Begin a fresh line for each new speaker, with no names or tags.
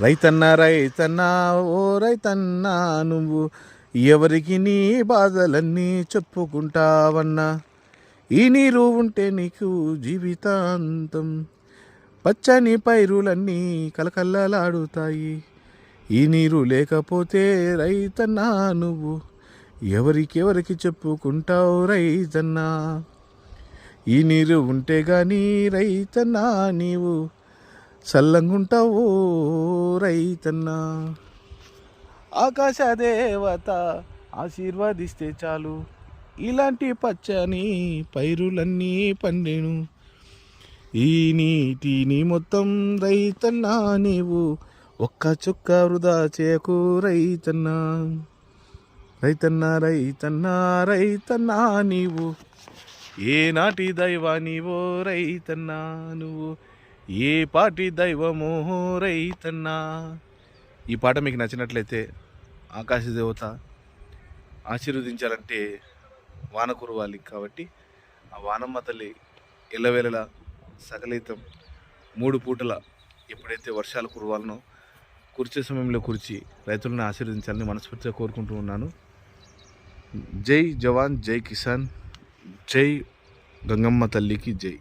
రైతన్న రైతన్న ఓ రైతన్న నువ్వు ఎవరికి నీ బాధలన్నీ చెప్పుకుంటావన్నా? ఈ నీరు ఉంటే నీకు జీవితాంతం పచ్చని పైరులన్నీ కలకల్లలాడుతాయి ఈ నీరు లేకపోతే రైతన్నా నువ్వు ఎవరికెవరికి చెప్పుకుంటావు రైతన్నా? ఈ నీరు ఉంటే కానీ రైతన్నా నీవు చల్లంగుంటావు రైతన్నా. ఆకాశ దేవత ఆశీర్వదిస్తే చాలు. ఇలాంటి పచ్చని పైరులన్నీ పండెను. ఈ నీటిని మొత్తం రైతన్నా నీవు ఒక్క చుక్క వృధా చేకు రైతన్నా. రైతన్నా రైతన్నా రైతన్నా నీవు ఏనాటి దైవ నీవో రైతన్నా నువ్వు ఏ పాటి దైవమో రైతన్నా. ఈ పాట మీకు నచ్చినట్లయితే ఆకాశ దేవత ఆశీర్వదించాలంటే వాన కురవాలి కాబట్టి ఆ వానమ్మ తల్లి ఎల్లవేళలా సకలితం మూడు పూటల ఎప్పుడైతే వర్షాలు కురవాలనో కురిచే సమయంలో కురిచి రైతులను ఆశీర్వదించాలని మనస్ఫూర్తిగా కోరుకుంటూ ఉన్నాను. జై జవాన్ జై కిసాన్ జై గంగమ్మ తల్లికి జై.